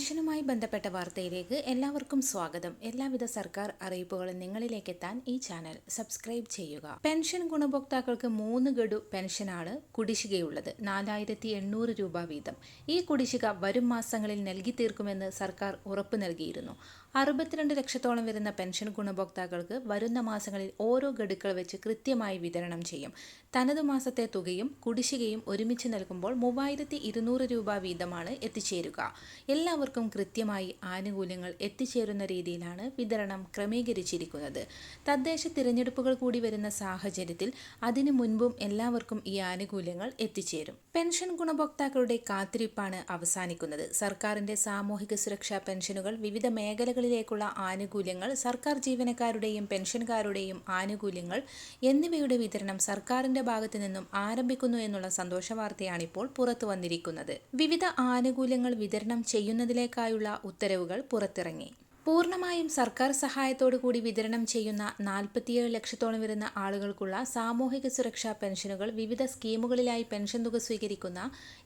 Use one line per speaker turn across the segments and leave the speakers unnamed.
പെൻഷനുമായി ബന്ധപ്പെട്ട വാർത്തയിലേക്ക് എല്ലാവർക്കും സ്വാഗതം. എല്ലാവിധ സർക്കാർ അറിയിപ്പുകളും നിങ്ങളിലേക്ക് എത്താൻ ഈ ചാനൽ സബ്സ്ക്രൈബ് ചെയ്യുക. പെൻഷൻ ഗുണഭോക്താക്കൾക്ക് മൂന്ന് ഗഡു പെൻഷനാണ് കുടിശ്ശികയുള്ളത്. നാലായിരത്തി എണ്ണൂറ് രൂപ വീതം. ഈ കുടിശ്ശിക വരും മാസങ്ങളിൽ നൽകി തീർക്കുമെന്ന് സർക്കാർ ഉറപ്പു നൽകിയിരുന്നു. അറുപത്തിരണ്ട് ലക്ഷത്തോളം വരുന്ന പെൻഷൻ ഗുണഭോക്താക്കൾക്ക് വരുന്ന മാസങ്ങളിൽ ഓരോ ഗഡുക്കൾ വെച്ച് കൃത്യമായി വിതരണം ചെയ്യും. തനതു മാസത്തെ തുകയും കുടിശ്ശികയും ഒരുമിച്ച് നൽകുമ്പോൾ മൂവായിരത്തി രൂപ വീതമാണ് എത്തിച്ചേരുക. എല്ലാവർക്കും കൃത്യമായി ആനുകൂല്യങ്ങൾ എത്തിച്ചേരുന്ന രീതിയിലാണ് വിതരണം ക്രമീകരിച്ചിരിക്കുന്നത്. തദ്ദേശ തിരഞ്ഞെടുപ്പുകൾ കൂടി വരുന്ന സാഹചര്യത്തിൽ അതിനു മുൻപും എല്ലാവർക്കും ഈ ആനുകൂല്യങ്ങൾ എത്തിച്ചേരും. പെൻഷൻ ഗുണഭോക്താക്കളുടെ കാത്തിരിപ്പാണ് അവസാനിക്കുന്നത്. സർക്കാരിന്റെ സാമൂഹിക സുരക്ഷാ പെൻഷനുകൾ വിവിധ മേഖലകളിലേക്കുള്ള ആനുകൂല്യങ്ങൾ സർക്കാർ ജീവനക്കാരുടെയും പെൻഷൻകാരുടെയും ആനുകൂല്യങ്ങൾ എന്നിവയുടെ വിതരണം സർക്കാരിന്റെ ഭാഗത്തു നിന്നും ആരംഭിക്കുന്നു എന്നുള്ള സന്തോഷ വാർത്തയാണിപ്പോൾ പുറത്തു വന്നിരിക്കുന്നത് വിവിധ ആനുകൂല്യങ്ങൾ വിതരണം ചെയ്യുന്നതിലേക്കായുള്ള ഉത്തരവുകൾ പുറത്തിറങ്ങി പൂർണമായും സർക്കാർ സഹായത്തോടു കൂടി വിതരണം ചെയ്യുന്ന നാൽപ്പത്തിയേഴ് ലക്ഷത്തോളം വരുന്ന ആളുകൾക്കുള്ള സാമൂഹിക സുരക്ഷാ പെൻഷനുകൾ വിവിധ സ്കീമുകളിലായി പെൻഷൻ തുക സ്വീകരിക്കുന്ന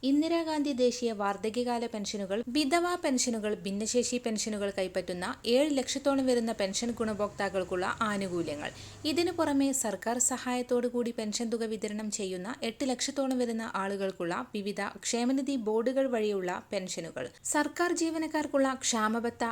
ഇന്ദിരാഗാന്ധി ദേശീയ വാർദ്ധക്യകാല പെൻഷനുകൾ വിധവാ പെൻഷനുകൾ ഭിന്നശേഷി പെൻഷനുകൾ കൈപ്പറ്റുന്ന ഏഴ് ലക്ഷത്തോളം വരുന്ന പെൻഷൻ ഗുണഭോക്താക്കൾക്കുള്ള ആനുകൂല്യങ്ങൾ. ഇതിനു പുറമെ സർക്കാർ സഹായത്തോടു കൂടി പെൻഷൻ തുക വിതരണം ചെയ്യുന്ന എട്ട് ലക്ഷത്തോളം വരുന്ന ആളുകൾക്കുള്ള വിവിധ ക്ഷേമനിധി ബോർഡുകൾ വഴിയുള്ള പെൻഷനുകൾ. സർക്കാർ ജീവനക്കാർക്കുള്ള ക്ഷാമബത്ത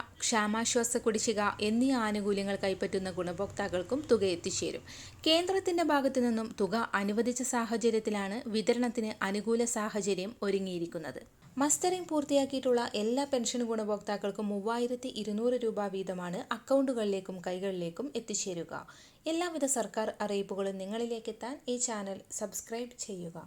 ക്ഷാമാശ്വാസ കുടിശ്ശിക എന്നീ ആനുകൂല്യങ്ങൾ കൈപ്പറ്റുന്ന ഗുണഭോക്താക്കൾക്കും തുക എത്തിച്ചേരും. കേന്ദ്രത്തിന്റെ ഭാഗത്തു നിന്നും തുക അനുവദിച്ച സാഹചര്യത്തിലാണ് വിതരണത്തിന് അനുകൂല സാഹചര്യം ഒരുങ്ങിയിരിക്കുന്നത്. മസ്റ്ററിംഗ് പൂർത്തിയാക്കിയിട്ടുള്ള എല്ലാ പെൻഷൻ ഗുണഭോക്താക്കൾക്കും മൂവായിരത്തി ഇരുന്നൂറ് രൂപ വീതമാണ് അക്കൗണ്ടുകളിലേക്കും കൈകളിലേക്കും എത്തിച്ചേരുക. എല്ലാവിധ സർക്കാർ അറിയിപ്പുകളും നിങ്ങളിലേക്കെത്താൻ ഈ ചാനൽ സബ്സ്ക്രൈബ് ചെയ്യുക.